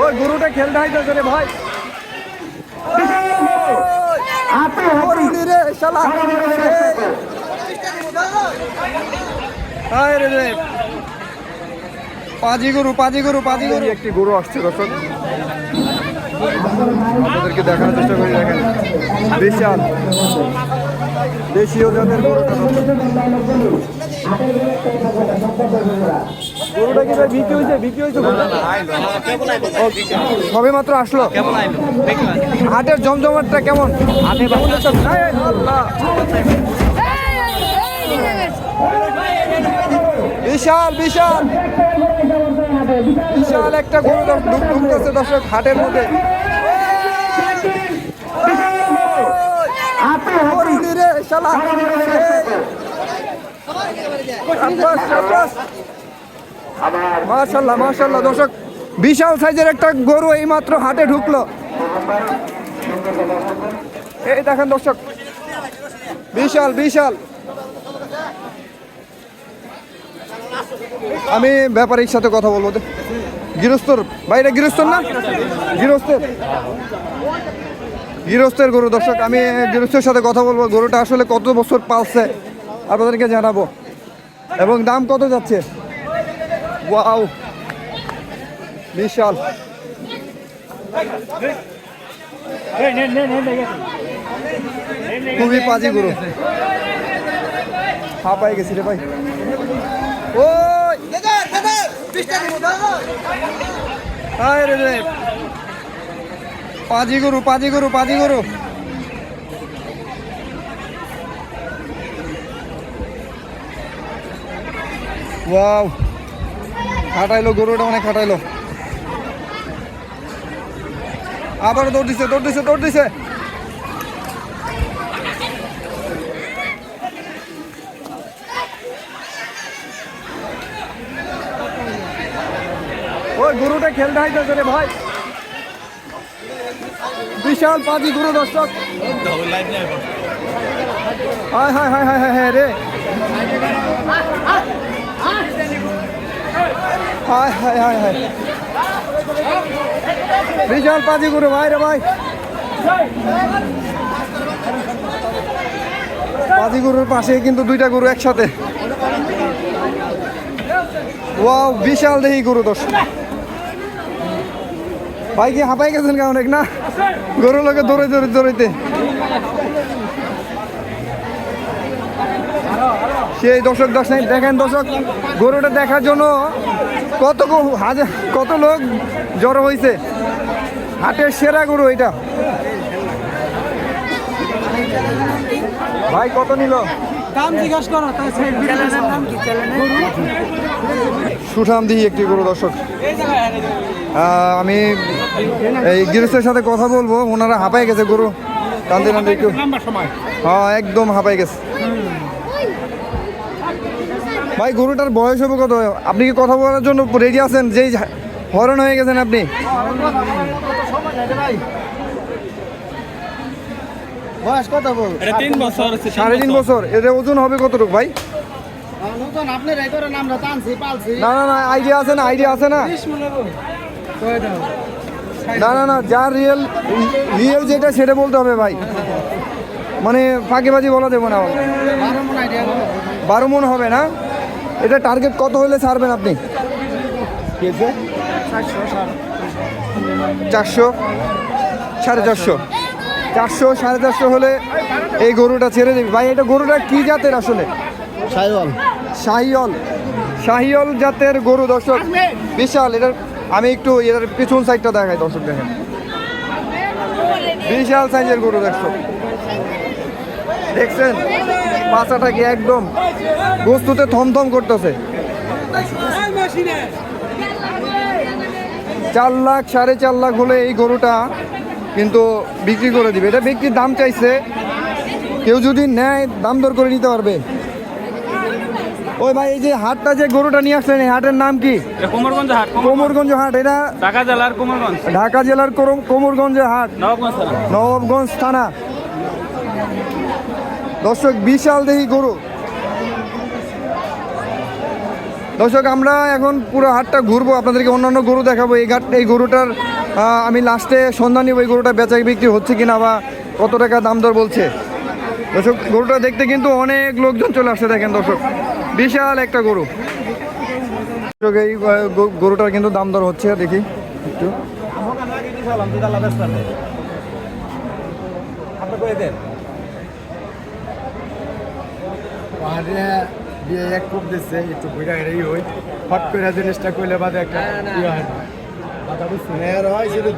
ওই গরুটা খেলতে হাইতেছে রে ভাই। গরুনি রে শালা। হায় রে রে। পাজি গরু পাজি গরু পাজি গরু। একটি গরু আসছে দর্শক আপনাদেরকে দেখানোর চেষ্টা করি দেখেন। বিশাল। দেশীয় জাতের গরুটা গরুটা কি ভাই বিক্রি হয়েছে? বিক্রি হয়েছে সবে মাত্র আসলো? হাটের জমজমাটটা কেমন? বিশাল বিশাল। বিশাল একটা গরু ঢুকতেছে দর্শক হাটের মধ্যে গরুনি রে, শালা। মাশাল্লাহ মাশাল্লাহ দর্শক বিশাল সাইজের একটা গরু এই মাত্র হাটে ঢুকলো। এই দেখেন দর্শক বিশাল বিশাল। আমি ব্যাপারীর সাথে কথা বলব। গৃহস্থর বাইরে গৃহস্থর না? গৃহস্থের গৃহস্থের গরু। দর্শক, আমি গৃহস্থের সাথে কথা বলব। গরুটা আসলে কত বছর পালছে আপনাদেরকে জানাব। এবং দাম কত যাচ্ছে? ওয়াও। বিশাল। খুবই পাজি গরু। হাঁপাই গেছি রে ভাই। রে রে পাজি গরু পাজি গরু পাজি গরু। ওয়াও, খাটাইলো, গরুটা অনেক খাটাইলো। আবার দৌড় দিছে দৌড় দিছে দৌড় দিছে। ওই গরুটা খেলতে হাইতেছে রে ভাই। বিশাল পাজি গরু দর্শক। হায় হায় হায় হায় হায় হায় রে। হায় হায় হায় হায় বিশাল পাজি গুরু, ভাই রে, ভাই। পাজি গুরুর পাশে কিন্তু দুইটা গরু একসাথে। ওয়াও, বিশাল দেহি, গরু দর্শক। ভাই কি হাঁপাই গেছেন কেমন অনেক না? গরু লোকে দৌড়ে দৌড়ে দৌড়াইতে। সেই দর্শক দর্শক দেখেন দর্শক গরুটা দেখার জন্য কত হাজার কত লোক জড়ো হয়েছে হাটের সেরা গরু এটা। ভাই কত নিল? দাম জিজ্ঞাসা করো সুঠাম দিই একটি গরু দর্শক। আমি এই গৃহস্থের সাথে কথা বলব। ওনারা হাঁপাই গেছে গরু। টানতে টানতে একটু। হ্যাঁ একদম হাঁপাই গেছে। ভাই গরুটার বয়স হবে কত? আপনি কি কথা বলার জন্য রেডি আছেন? যেই হরণ হয়ে গেছেন আপনি? বয়স কত এটা সাড়ে তিন বছর। এদের ওজন হবে কতটুকু ভাই? না না না আইডিয়া আছে না আইডিয়া আছে না। না না না যা রিয়েল রিয়েল যেটা সেটা বলতে হবে ভাই। মানে ফাঁকিবাজি বলা দেবো না। বারো মন হবে না? এটা টার্গেট কত হলে ছাড়বেন আপনি? চারশো সাড়ে চারশো। চারশো সাড়ে চারশো হলে এই গরুটা ছেড়ে দিবি। ভাই এটা গরুটা কি জাতের আসলে? সাইওয়াল শাহিয়ল শাহিয়ল জাতের গরু দর্শক বিশাল। এটার আমি একটু এটার পিছন সাইডটা দেখাই, দর্শক দেখেন। বিশাল সাইজের গরু, দেখছ? দেখছেন? পাছাটা কি একদম বস্তুতে থমথম করতেছে। চার লাখ, সাড়ে চার লাখ হলে এই গরুটা কিন্তু বিক্রি করে দিবে। এটা বিক্রির দাম চাইছে। কেউ যদি নেয়, দাম দর করে নিতে পারবে। ওই ভাই এই যে হাটটা যে গরুটা নিয়ে আসলেন এই হাটের নাম কি? কোমরগঞ্জ হাট কোমরগঞ্জ। হাট এটা ঢাকা জেলার কোমরগঞ্জ। ঢাকা জেলার কোমরগঞ্জের হাট। নবাবগঞ্জ থানা। দর্শক বিশাল দেহি গরু। দর্শক আমরা এখন পুরো হাটটা ঘুরবো আপনাদেরকে অন্যান্য গরু দেখাবো। এই ঘাট এই গরুটার আমি লাস্টে সন্ধান নিব এই গরুটা বেচা বিক্রি হচ্ছে কিনা বা কত টাকা দাম দর বলছে। দর্শক গরুটা দেখতে কিন্তু অনেক লোকজন চলে আসছে দেখেন দর্শক। বিশাল একটা গরু। এই গরুটার কিন্তু দাম দর হচ্ছে, দেখি একটু। দিচ্ছে একটু হই জিনিসটা কইলে বাদে একটা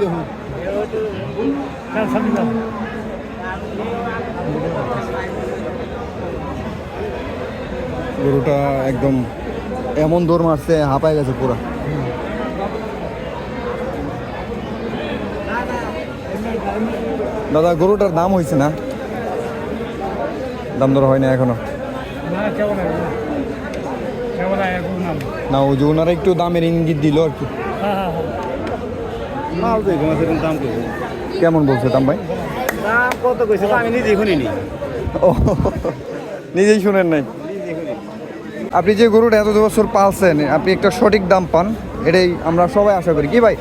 দেখুন গরুটা একদম এমন দৌড় মারছে হাঁপায় গেছে পুরো। দাদা গরুটার দাম হয়েছে না? দাম দর হয় না এখনও? না হয়? হয়? ওই যে ওনারা একটু দামের ইঙ্গিত দিল আর কি। এখানে সেরকম দাম কেমন বলছে দাম ভাই? দাম কত কইছে? আমি নিজে শুনিনি। ও নিজেই শুনেন নাই? আপনি যে গরুটা এত বছর পালছেন, আপনি একটা সঠিক দাম পান, এটাই আমরা সবাই আশা করি। কি ভাই?